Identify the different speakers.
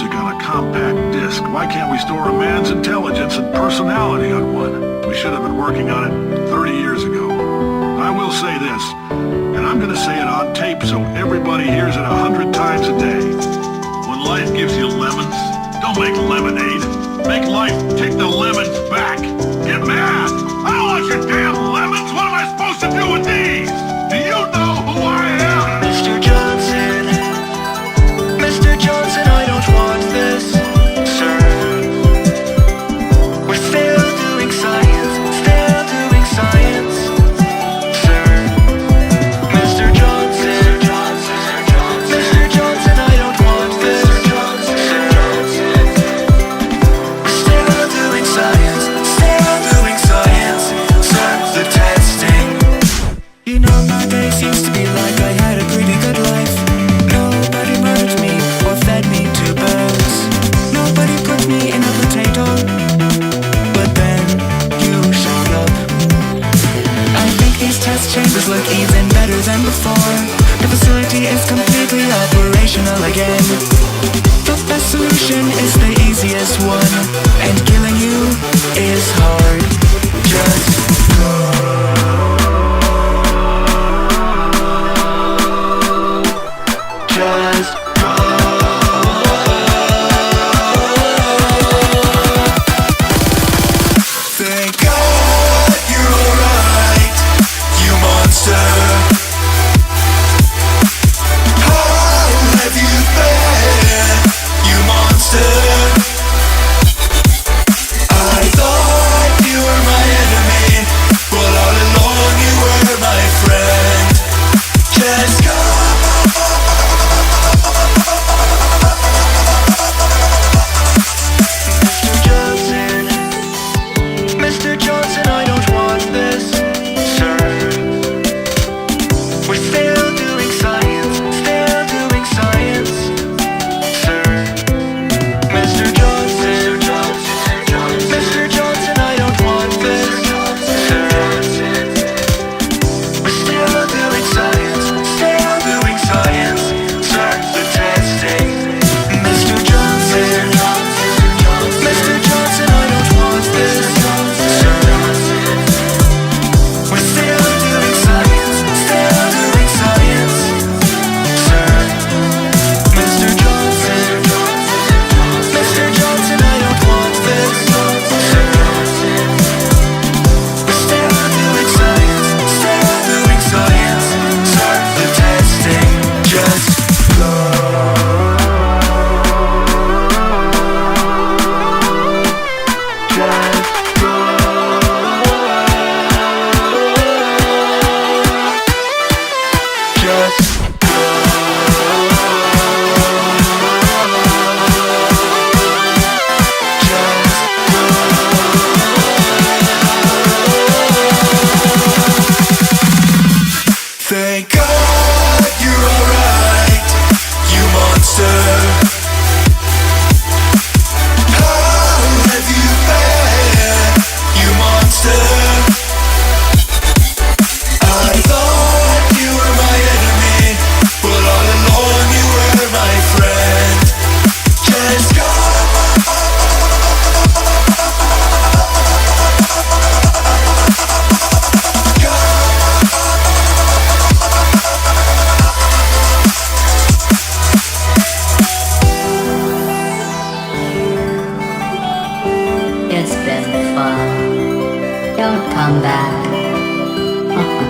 Speaker 1: music on a compact disc? Why can't we store a man's intelligence and personality on one? We should have been working on it 30 years ago. I will say this, and I'm going to say it on tape so everybody hears it a hundred times a day. When life gives you lemons, don't make lemonade. Make life take the lemons back. Get mad! I don't want your damn lemons! What am I supposed to do with these?
Speaker 2: chambers look even better than before. The facility is completely operational again. The best solution is the easiest one.
Speaker 3: It's been fun. Don't come back.